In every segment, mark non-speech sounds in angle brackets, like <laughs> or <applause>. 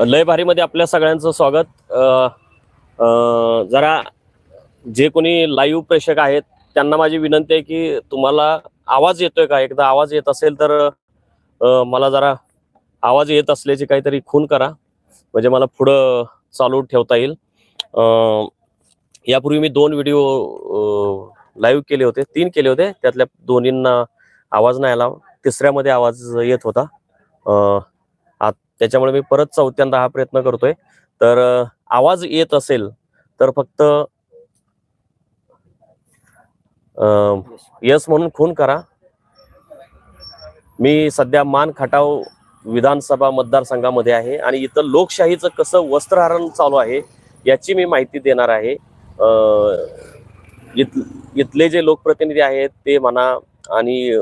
लय भारीमध्ये आपल्या सगळ्यांचं स्वागत. जरा जे कोणी लाईव्ह प्रेक्षक आहेत त्यांना माझी विनंती आहे की तुम्हाला आवाज येतोय का? एकदा आवाज येत असेल तर मला जरा आवाज येत असल्याची काहीतरी खून करा. म्हणजे मला पुढं चालू ठेवता येईल. यापूर्वी मी दोन व्हिडिओ लाईव्ह केले होते. तीन केले होते. त्यातल्या दोन्हींना आवाज नाही आला. तिसऱ्यामध्ये आवाज येत होता. त्याच्यामुळे मी परत चौथ्यांदा हा प्रयत्न करतोय. तर आवाज येत असेल तर फक्त यस म्हणून खून करा. मी सध्या मान खटाव विधानसभा मतदारसंघामध्ये आहे आणि इथं लोकशाहीचं कसं वस्त्रहरण चालू आहे याची मी माहिती देणार आहे. इथ इथले जे लोकप्रतिनिधी आहेत ते म्हणा आणि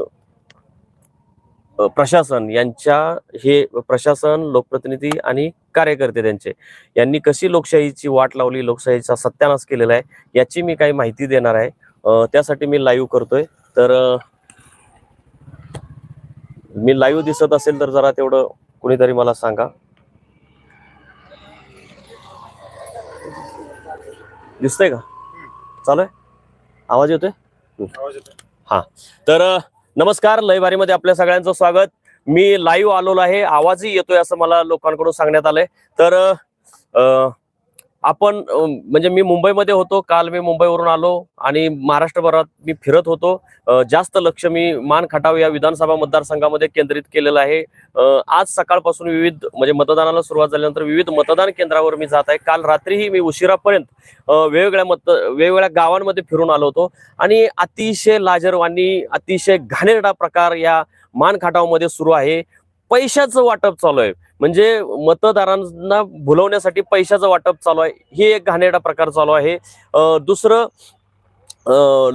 प्रशासन यांच्या हे प्रशासन लोकप्रतिनिधी आणि कार्यकर्ते त्यांचे. यांनी कशी लोकशाहीची वाट लावली लोकशाहीचा सत्यानाश केलेला आहे याची मी काही माहिती देणार आहे. त्यासाठी मी लाईव्ह करतोय. तर मी लाईव्ह दिसत असेल तर जरा तेवढं कुणीतरी मला सांगा. दिसतंय का? चालू आहे? आवाज येतोय? हा. तर नमस्कार लयबारीमध्ये आपल्या सगळ्यांचं स्वागत. मी लाईव्ह आलेलो आहे. आवाजही येतोय असं मला लोकांकडून सांगण्यात आलंय. तर अ, आपण म्हणजे मी मुंबईमध्ये होतो काल मी मुंबईवरून आलो आणि महाराष्ट्रभरात मी फिरत होतो. जास्त लक्ष मी मान खटाव या विधानसभा मतदारसंघामध्ये केंद्रित केलेलं आहे. आज सकाळपासून विविध म्हणजे मतदानाला सुरुवात झाल्यानंतर विविध मतदान केंद्रावर मी जात आहे. काल रात्रीही मी उशिरापर्यंत वेगवेगळ्या मत वेगवेगळ्या गावांमध्ये फिरून आलो होतो. आणि अतिशय लाजरवानी अतिशय घाणेरडा प्रकार या मान खटावमध्ये सुरू आहे. पैशाचं वाटप चालू आहे. म्हणजे मतदारांना भुलवण्यासाठी पैशाचं वाटप चालू आहे. हे एक घाणेरडा प्रकार चालू आहे. दुसरं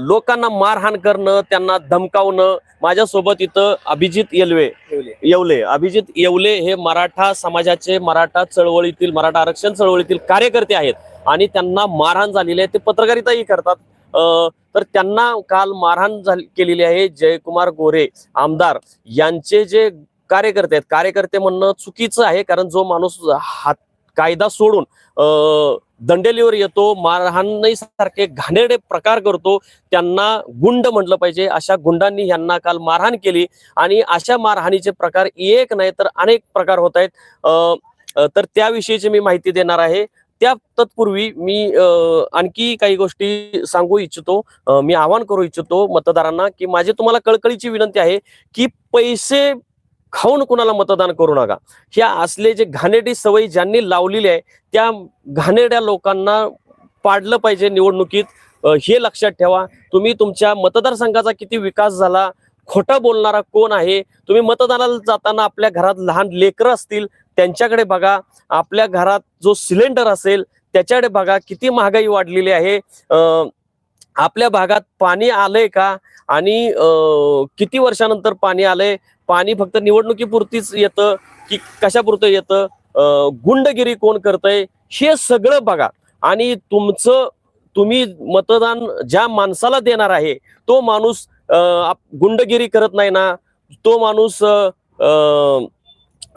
लोकांना मारहाण करणं त्यांना धमकावणं. माझ्यासोबत इथं अभिजित येलवे. येवले. अभिजित येवले हे मराठा समाजाचे मराठा चळवळीतील मराठा आरक्षण चळवळीतील कार्यकर्ते आहेत. आणि त्यांना मारहाण झालेली आहे. ते पत्रकारिताही करतात. तर त्यांना काल मारहाण झाली केलेली आहे जयकुमार गोरे आमदार. यांचे जे कार्यकर्ते आहेत. कार्यकर्ते म्हणणं चुकीचं आहे कारण जो माणूस हात कायदा सोडून दंडेलीवर येतो मारहाणी सारखे घाणेरडे प्रकार करतो त्यांना गुंड म्हटलं पाहिजे. अशा गुंडांनी यांना काल मारहाण केली आणि अशा मारहाणीचे प्रकार एक नाही तर अनेक प्रकार होत आहेत. तर त्याविषयीची मी माहिती देणार आहे. त्या तत्पूर्वी मी आणखी काही गोष्टी सांगू इच्छितो. मी आवाहन करू इच्छितो मतदारांना की माझी तुम्हाला कळकळीची विनंती आहे की पैसे खाऊन कुणाला मतदान करू नका. ह्या असले जे घाणेरडी सवयी ज्यांनी लावलेली आहे त्या घाणेरड्या लोकांना पाडलं पाहिजे निवडणुकीत. हे लक्षात ठेवा. तुम्ही तुमच्या मतदारसंघाचा किती विकास झाला खोटं बोलणारा कोण आहे तुम्ही मतदानाला जाताना आपल्या घरात लहान लेकरं असतील त्यांच्याकडे बघा. आपल्या घरात जो सिलेंडर असेल त्याच्याकडे बघा किती महागाई वाढलेली आहे. आपल्या भागात पाणी आलंय का? आणि किती वर्षानंतर पाणी आलंय? पाणी फक्त निवडणुकीपुरतीच येतं की कशापुरतं येतं? गुंडगिरी कोण करतंय? हे सगळं बघा. आणि तुमचं तुम्ही मतदान ज्या माणसाला देणार आहे तो माणूस आप- गुंडगिरी करत नाही ना. तो माणूस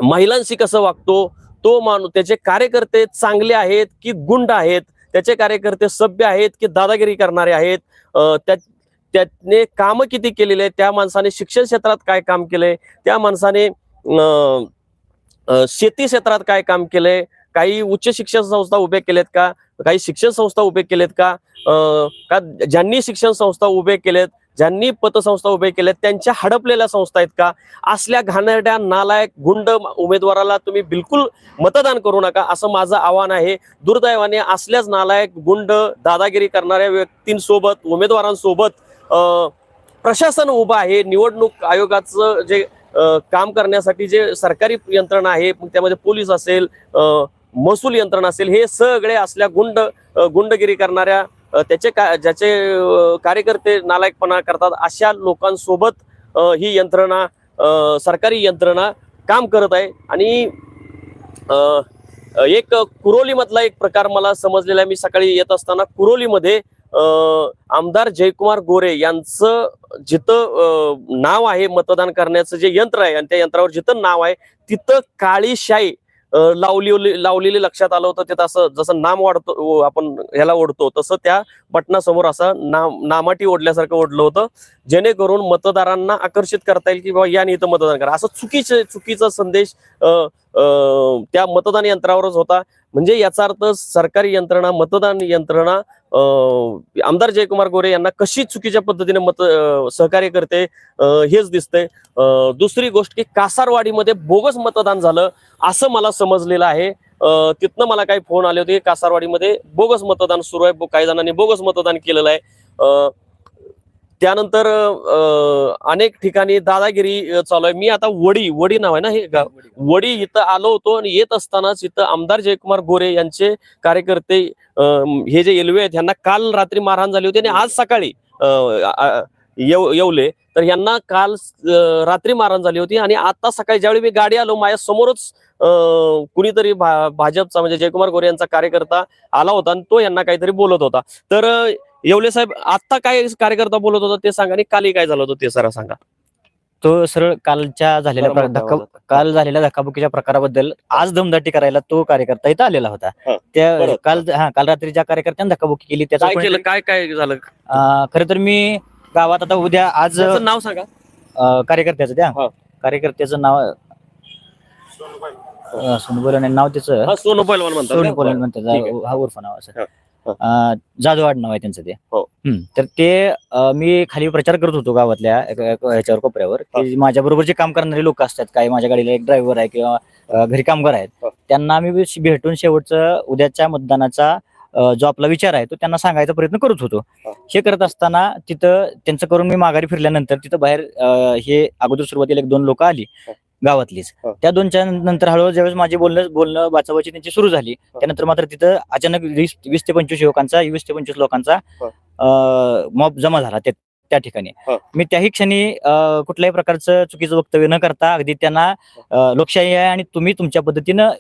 महिलांशी कसं वागतो? तो माणूस त्याचे कार्यकर्ते चांगले आहेत की गुंड आहेत? त्याचे कार्यकर्ते सभ्य आहेत की दादागिरी करणारे आहेत? त्या त्याने कामं किती केलेले आहेत? त्या माणसाने शिक्षण क्षेत्रात काय काम केलंय? त्या माणसाने शेती क्षेत्रात काय काम केलंय? काही उच्च शिक्षण संस्था उभे केलेत का? काही शिक्षण संस्था उभे केलेत का? का ज्यांनी शिक्षण संस्था उभे केलेत ज्यांनी पतसंस्था उभे केलेत त्यांच्या हडपलेल्या संस्था आहेत का? असल्या घाणेरड्या नालायक गुंड उमेदवाराला तुम्ही बिलकुल मतदान करू नका असं माझं आव्हान आहे. दुर्दैवाने असल्याच नालायक गुंड दादागिरी करणाऱ्या व्यक्तींसोबत उमेदवारांसोबत प्रशासन उभं आहे. निवडणूक आयोगाचं जे काम करण्यासाठी जे सरकारी यंत्रणा आहे त्यामध्ये पोलीस असेल महसूल यंत्रणा असेल हे सगळे असल्या गुंड गुंडगिरी करणाऱ्या त्याचे का ज्याचे कार्यकर्ते नालायकपणा करतात अशा लोकांसोबत ही यंत्रणा सरकारी यंत्रणा काम करत आहे. आणि एक कुरोलीमधला एक प्रकार मला समजलेला आहे. मी सकाळी येत असताना कुरोलीमध्ये आमदार जयकुमार गोरे यांचं जिथं नाव आहे मतदान करण्याचं जे यंत्र आहे आणि त्या यंत्रावर जिथं नाव आहे तिथं काळी शाई लावली लावलेली लक्षात आलं होतं. तिथं असं जसं नाम वाढतो आपण ह्याला ओढतो तसं त्या बटनासमोर असं नाम नामाटी ओढल्यासारखं ओढलं होतं. जेणेकरून मतदारांना आकर्षित करता येईल की बाबा याने इथं मतदान करा. असं चुकीचं चुकीचा संदेश अं, अं, त्या मतदान यंत्रावरच होता. म्हणजे याचा अर्थ सरकारी यंत्रणा मतदान यंत्रणा आमदार जयकुमार गोरे यांना कशी चुकीच्या पद्धतीने मत सहकार्य करते हेच दिसतंय. अं, दुसरी गोष्ट की कासारवाडीमध्ये बोगस मतदान झालं असं मला समजलेलं आहे. तिथनं मला काही फोन आले होते की कासारवाडीमध्ये बोगस मतदान सुरू आहे. काही जणांनी बोगस मतदान केलेलं आहे. अं, त्यानंतर अं, अनेक ठिकाणी दादागिरी चालू आहे. मी आता वडी वडी नाव आहे ना हे गाव? वडी इथं आलो होतो आणि येत असतानाच इथं आमदार जयकुमार गोरे यांचे कार्यकर्ते अं, हे जे एलवे आहेत यांना काल रात्री मारहाण झाली होती आणि आज सकाळी येव येवले. तर यांना काल रात्री मारहाण झाली होती आणि आता सकाळी ज्यावेळी मी गाडी आलो माझ्या समोरच कुणीतरी भा- भाजपचा म्हणजे जयकुमार गोरे यांचा कार्यकर्ता आला होता आणि तो यांना काहीतरी बोलत होता. तर येवले साहेब आता काय कार्यकर्ता बोलत होता ते सांगा आणि काली काय झालं होतं ते सर सांगा. तो सरळ कालच्या झालेल्या प्र- धक्का. काल झालेल्या धक्काबुक्कीच्या प्रकाराबद्दल आज दमदाटी करायला तो कार्यकर्ता इथं आलेला होता. हा, त्या. काल हा काल रात्री ज्या कार्यकर्त्याने धक्काबुक्की केली त्याचा काय केलं? काय काय झालं? खरं तर मी गावात आता उद्या आज त्याचं नाव सांगा. अं, कार्यकर्त्याचं त्या हा. कार्यकर्त्याचं नाव अं, सोनू बोलवणे नाव त्याचं. हा सोनू पैलवान म्हणतात सोनू म्हणतात. हा उर्फ नाव असं हा, जाधव आडनाव आहे त्यांचं ते हो. हम्म. तर ते अं, मी खाली प्रचार करत होतो गावातल्या एक- एक- ह्याच्यावर कोपऱ्यावर की माझ्या बरोबर जे काम करणारे लोक असतात काही माझ्या गाडीला एक ड्रायव्हर आहे किंवा अं, घरी कामगार आहेत हो. त्यांना मी भेट- भेटून शेवटचं उद्याच्या मतदानाचा अं, जो आपला विचार आहे तो त्यांना सांगायचा प्रयत्न करत होतो हो. हे करत असताना तिथं त्यांचं करून मी माघारी फिरल्यानंतर तिथं बाहेर अं, हे अगोदर सुरुवातीला एक दोन लोक आली हो. गावातलीच हो. त्या दोनच्या नंतर हळूहळू ज्यावेळेस माझे बोलणं बोलणं बाचाबाची त्यांची सुरू झाली त्यानंतर मात्र तिथं अचानक वीस वीस ते पंचवीस युवकांचा वीस ते पंचवीस लोकांचा हो. मॉब जमा झाला त्या त्या ठिकाणी हो. मी त्याही क्षणी अं, कुठल्याही प्रकारचं चुकीचं वक्तव्य न करता अगदी त्यांना अं, लोकशाही आहे आणि तुम्ही तुमच्या पद्धतीनं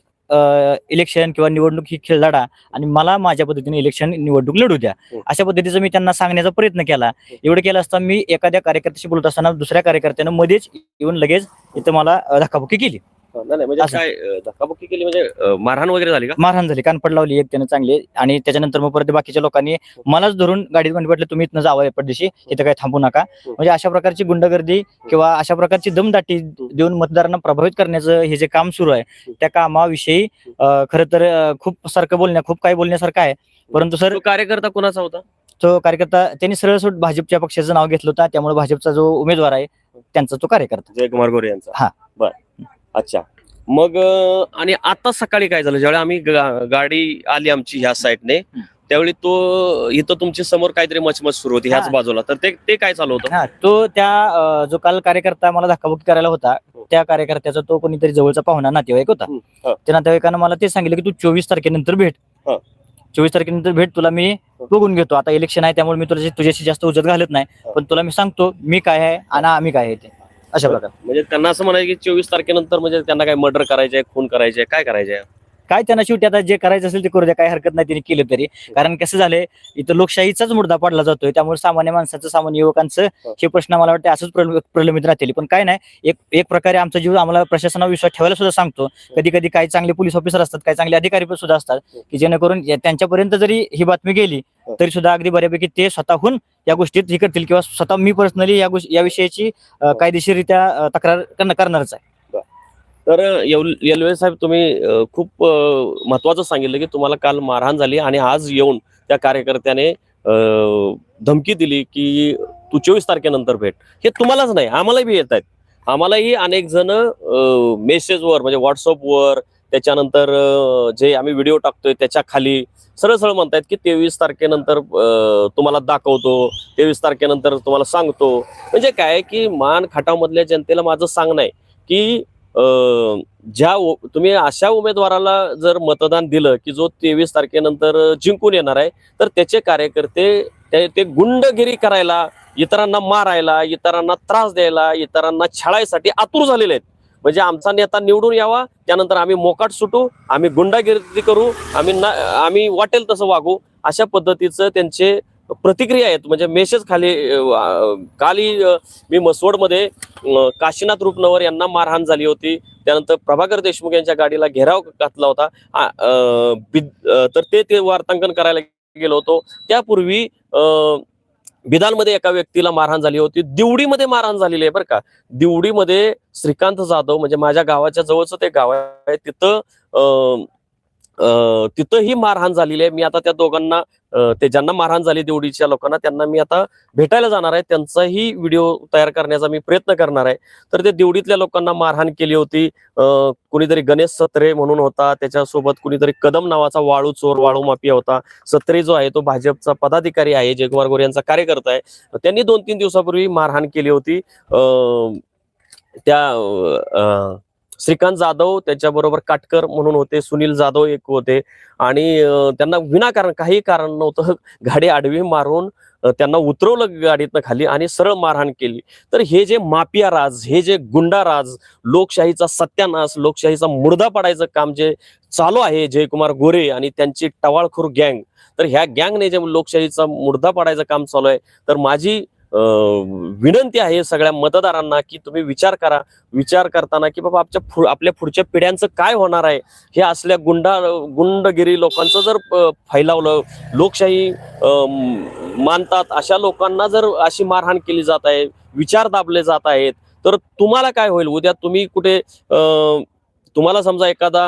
इलेक्शन किंवा निवडणूक ही खेळ लढा आणि मला माझ्या पद्धतीने इलेक्शन निवडणूक लढू द्या हो. अशा पद्धतीचं मी त्यांना सांगण्याचा प्रयत्न केला एवढं केलं असता मी एखाद्या कार्यकर्त्याशी बोलत असताना दुसऱ्या कार्यकर्त्यानं मध्येच येऊन लगेच इथं मला अं, धक्काबुक्की केली. नाही नाही, म्हणजे असं. काय अं, धक्काबुक्की केली म्हणजे अं, मारहाण वगैरे झाली का? मारहाण झाली कानपड लावली एक त्यानं चांगली. आणि त्याच्यानंतर मग परत बाकीच्या लोकांनी मलाच धरून गाडीत मध्ये म्हटलं तुम्ही इथनं जावं पडदेशी इथं काही थांबू नका. म्हणजे अशा प्रकारची गुंडगर्दी किंवा अशा प्रकारची दमदाटी देऊन मतदारांना प्रभावित करण्याचं हे जे काम सुरू आहे त्या कामाविषयी अं, खरं तर अं, खूप सारखं बोलण्या खूप काही बोलण्यासारखं आहे. परंतु सर तो कार्यकर्ता कोणाचा होता? तो कार्यकर्ता त्यांनी सरळ सोड भाजपच्या पक्षाचं नाव घेतलं होतं त्यामुळे भाजपचा जो उमेदवार आहे त्यांचा तो कार्यकर्ता. जयकुमार गोरे यांचा. हा. बर. अच्छा. मग अं, आणि आता सकाळी काय झालं? ज्यावेळी आम्ही गा- गाडी आली आमची ह्या साईडने त्यावेळी तो इथं तुमच्यासमोर काहीतरी मचमच सुरू होती ह्याच हा. बाजूला. तर ते ते काय चालू होतं? हा तो त्या अं, जो काल कार्यकर्ता मला धक्काबुक्की करायला होता त्या कार्यकर्त्याचा तो कोणीतरी जवळचा पाहुणा नातेवाईक होता. हा. त्या नातेवाईकानं मला ते सांगितलं की तू चोवीस तारखेनंतर भेट. हा. चोवीस तारखेनंतर भेट तुला मी बघून घेतो. आता इलेक्शन आहे त्यामुळे मी तुला तुझ्याशी जास्त उजत घालत नाही हा. पण तुला मी सांगतो मी काय आहे आणि आम्ही काय आहे ते. अशा प्रकारे. म्हणजे त्यांना असं म्हणायचं की चोवीस तारखेनंतर म्हणजे त्यांना काय मर्डर करायचंय खून करायचंय काय करायचंय? काय त्यांना शेवटी आता जे करायचं असेल ते करू द्या काही हरकत नाही त्यांनी केलं तरी. कारण कसं झालंय इथं लोकशाहीचाच मुद्दा पडला जातोय त्यामुळे सामान्य माणसाचं सामान्य युवकांचं हे. प्रश्न मला वाटतं असंच प्रल- प्रलंबित राहतील. पण काय नाही एक एक प्रकारे आमचा जीव आम्हाला प्रशासनावर विश्वास ठेवायला सुद्धा सांगतो. कधी कधी काही चांगले पोलीस ऑफिसर असतात काही चांगले अधिकारी पण सुद्धा असतात की जेणेकरून त्यांच्यापर्यंत जरी ही बातमी गेली तरी सुद्धा अगदी बऱ्यापैकी ते स्वतःहून या गोष्टीत हे करतील किंवा स्वतः मी पर्सनली या गोष्टी या विषयाची अं, कायदेशीररित्या तक्रार करणं- करणारच आहे. तर येलवे साहेब तुम्ही खूप महत्वाचं सांगितलं की तुम्हाला काल मारहाण झाली आणि आज येऊन त्या कार्यकर्त्याने धमकी दिली की तू चोवीस तारखेनंतर भेट. हे तुम्हालाच नाही आम्हालाही बी येत आहेत. आम्हालाही अनेक जण मेसेजवर म्हणजे व्हॉट्सअपवर त्याच्यानंतर जे आम्ही व्हिडिओ टाकतोय त्याच्याखाली सरळ सरळ म्हणतायत की तेवीस तारखेनंतर तुम्हाला दाखवतो तेवीस तारखेनंतर तुम्हाला सांगतो. म्हणजे काय की मान खाटावमधल्या जनतेला माझं सांगणं आहे की ज्या उ- तुम्ही अशा उमेदवाराला जर मतदान दिलं की जो तेवीस तारखेनंतर जिंकून येणार आहे तर त्याचे कार्यकर्ते ते ते गुंडगिरी करायला इतरांना मारायला इतरांना त्रास द्यायला इतरांना छळायसाठी आतुर झालेले आहेत. म्हणजे आमचा नेता निवडून यावा त्यानंतर आम्ही मोकाट सुटू आम्ही गुंडागिरी करू आम्ही आम्ही वाटेल तसं वागू अशा पद्धतीचं त्यांचे प्रतिक्रिया आहेत. म्हणजे मेसेज खाली काली मी मसवडमध्ये काशीनाथ रूपनवर यांना मारहाण झाली होती. त्यानंतर प्रभाकर देशमुख यांच्या गाडीला घेराव घातला होता. तर ते ते वार्तांकन करायला गेलो होतो. त्यापूर्वी अं, एका व्यक्तीला मारहाण झाली होती. दिवडीमध्ये मारहाण झालेली आहे बरं का. दिवडीमध्ये श्रीकांत जाधव म्हणजे माझ्या गावाच्या जवळचं ते गाव आहे. तिथं अं, तिथंही मारहाण झालेली आहे. मी आता त्या दोघांना ते ज्यांना मारहाण झाली देवडीच्या लोकांना त्यांना मी आता भेटायला जाणार आहे. त्यांचाही व्हिडिओ तयार करण्याचा मी प्रयत्न करणार आहे. तर ते देवडीतल्या लोकांना मारहाण केली होती. कुणीतरी गणेश सत्रे म्हणून होता. त्याच्यासोबत कुणीतरी कदम नावाचा वाळू चोर वाळू माफिया होता. सत्रे जो आहे तो भाजपचा पदाधिकारी आहे. जयकुमार गोरे यांचा कार्यकर्ता आहे. त्यांनी दोन तीन दिवसापूर्वी मारहाण केली होती. त्या श्रीकांत जाधव त्याच्याबरोबर काटकर म्हणून होते सुनील जाधव एक होते. आणि त्यांना विनाकारण काही कारण नव्हतं. <laughs> गाडी आडवी मारून त्यांना उतरवलं गाडीतनं खाली आणि सरळ मारहाण केली. तर हे जे माफिया राज हे जे गुंडा राज लोकशाहीचा सत्यानाश लोकशाहीचा मुर्दा पाडायचं काम जे चालू आहे जयकुमार गोरे आणि त्यांची टवाळखोर गँग. तर ह्या गँगने जे लोकशाहीचा मुर्दा पाडायचं काम चालू आहे. तर माझी विनंती आहे सगळ्या मतदारांना की तुम्ही विचार करा. विचार करताना की बाबा आपल्या फु आपल्या पुढच्या पिढ्यांचं काय होणार आहे? हे असल्या गुंडा गुंडगिरी लोकांचं जर फैलावलं लोकशाही मानतात अशा लोकांना जर अशी मारहाण केली जात आहे विचार दाबले जात आहेत तर तुम्हाला काय होईल? उद्या तुम्ही कुठे तुम्हाला समजा एखादा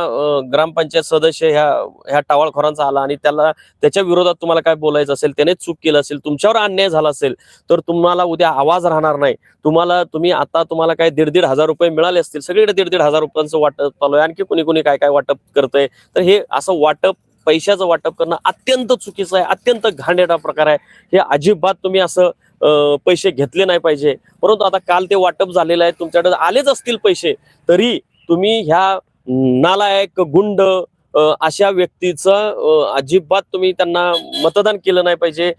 ग्रामपंचायत सदस्य ह्या ह्या टावाळखोरांचा आला आणि त्याला त्याच्या विरोधात तुम्हाला काय बोलायचं असेल त्याने चूक केलं असेल तुमच्यावर अन्याय झाला असेल तर तुम्हाला उद्या आवाज राहणार नाही. तुम्हाला तुम्ही आता तुम्हाला काय दीड दीड हजार रुपये मिळाले असतील सगळीकडे दीड दीड हजार रुपयांचं वाटप चालू आहे. आणखी कुणी कुणी काय काय वाटप करतंय? तर हे असं वाटप पैशाचं वाटप करणं अत्यंत चुकीचं आहे अत्यंत घाणेरडा प्रकार आहे. हे अजिबात तुम्ही असं पैसे घेतले नाही पाहिजे. परंतु आता काल ते वाटप झालेलं आहे तुमच्याकडे आलेच असतील पैसे तरी तुम्ही ह्या नालायक गुंड अशा व्यक्तीचं अजिबात तुम्ही त्यांना मतदान केलं नाही पाहिजे.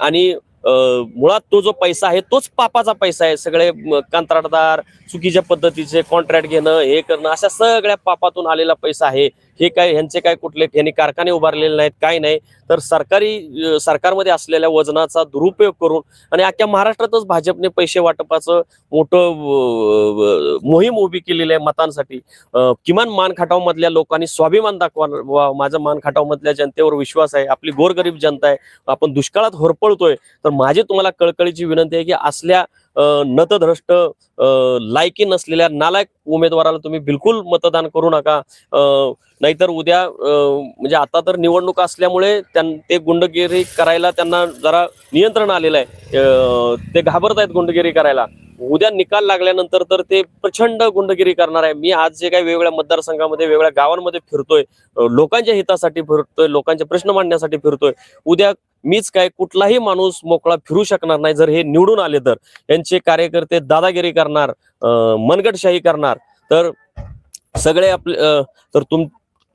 आणि मुळात तो जो पैसा आहे तोच पापाचा पैसा आहे. सगळे कंत्राटदार चुकीच्या पद्धतीचे कॉन्ट्रॅक्ट घेणं हे करणं अशा सगळ्या पापातून आलेला पैसा आहे. हे काय ह्यांचे काय कुठले ह्यांनी कारखाने उभारलेले नाहीत काय नाही. तर सरकारी सरकारमध्ये असलेल्या वजनाचा दुरुपयोग करून आणि अख्ख्या महाराष्ट्रातच भाजपने पैसे वाटपाचं मोठं मोहीम उभी केलेली आहे मतांसाठी. किमान मान खटाव मधल्या लोकांनी स्वाभिमान दाखवा वा, माझा मान खटाव मधल्या जनतेवर विश्वास आहे. आपली गोरगरीब जनता आहे. आपण दुष्काळात होरपळतोय. तर माझी तुम्हाला कळकळीची विनंती आहे की असल्या नतद्रष्ट लायकी नसलेल्या नालायक उमेदवाराला तुम्ही बिलकुल मतदान करू नका. नाहीतर उद्या म्हणजे आता तर निवडणूक असल्यामुळे त्यां ते गुंडगिरी करायला त्यांना जरा नियंत्रण आलेलं आहे. ते घाबरत आहेत गुंडगिरी करायला. उद्या निकाल लागल्यानंतर तर ते प्रचंड गुंडगिरी करणार आहे. मी आज जे काही वेगवेगळ्या मतदारसंघामध्ये वेगवेगळ्या गावांमध्ये फिरतोय लोकांच्या हितासाठी फिरतोय लोकांचे प्रश्न मांडण्यासाठी फिरतोय. उद्या मीच काय कुठलाही माणूस मोकळा फिरू शकणार नाही. जर हे निवडून आले तर यांचे कार्यकर्ते दादागिरी करणार अं, मनगटशाही करणार. तर सगळे आपले तर तुम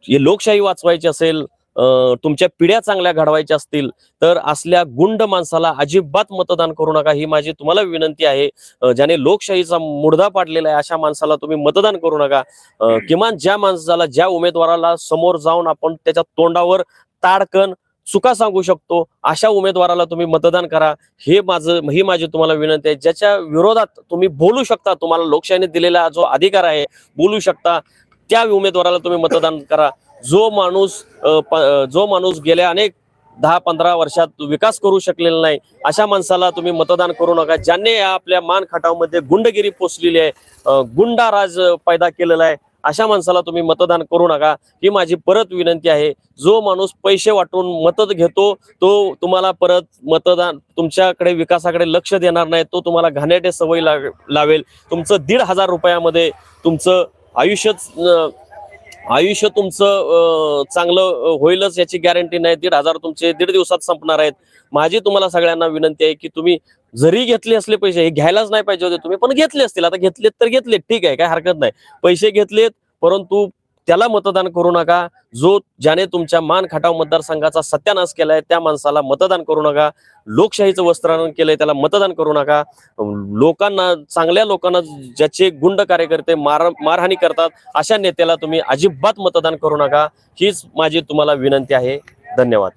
हे लोकशाही वाचवायची असेल अं, तुमच्या पिढ्या चांगल्या घडवायच्या असतील तर असल्या गुंड माणसाला अजिबात मतदान करू नका. ही माझी तुम्हाला विनंती आहे. ज्याने लोकशाहीचा मुर्दा पाडलेला आहे अशा माणसाला तुम्ही मतदान करू नका. किमान ज्या माणसाला ज्या उमेदवाराला समोर जाऊन आपण त्याच्या तोंडावर ताडकन चुका सांगू शकतो. अशा उमेदवाराला तुम्ही मतदान करा. हे माझं ही माझी तुम्हाला विनंती आहे. ज्याच्या विरोधात तुम्ही बोलू शकता तुम्हाला लोकशाहीने दिलेला जो अधिकार आहे बोलू शकता त्या उमेदवाराला तुम्ही मतदान करा. जो माणूस प- जो माणूस गेल्या अनेक दहा पंधरा वर्षात विकास करू शकलेला नाही अशा माणसाला तुम्ही मतदान करू नका. ज्यांनी आपल्या मान खटावमध्ये गुंडगिरी पोचलेली आहे गुंडा राज पैदा केलेला आहे अशा माणसाला तुम्ही मतदान करू नका. ही माझी परत विनंती आहे. जो माणूस पैसे वाटून मत घेतो तो तुम्हाला परत मतदान तुमच्याकडे विकासाकडे लक्ष देणार नाही. तो तुम्हाला घाण्याटे सवय लाग- लावेल. तुमचं दीड हजार रुपयामध्ये तुमचं आयुष्यच आयुष्य तुमचं चांगलं होईलच याची गॅरंटी नाही. दीड हजार तुमचे दीड दिवसात संपणार आहेत. माझी तुम्हाला सगळ्यांना विनंती आहे की तुम्ही जरी घेतले असले पैसे हे घ्यायलाच नाही पाहिजे होते तुम्ही पण घेतले असतील. आता घेतलेत तर घेतलेत ठीक आहे काय हरकत नाही. पैसे घेतलेत परंतु त्याला मतदान करू नका. जो ज्याने तुमच्या मान खटाव मतदारसंघाचा सत्यानाश केलाय त्या माणसाला मतदान करू नका. लोकशाहीचं वस्त्रानं केलंय त्याला मतदान करू नका. लोकांना चांगल्या लोकांना ज्याचे गुंड कार्यकर्ते मार मारहाणी करतात अशा नेत्याला तुम्ही अजिबात मतदान करू नका. हीच माझी तुम्हाला विनंती आहे. धन्यवाद.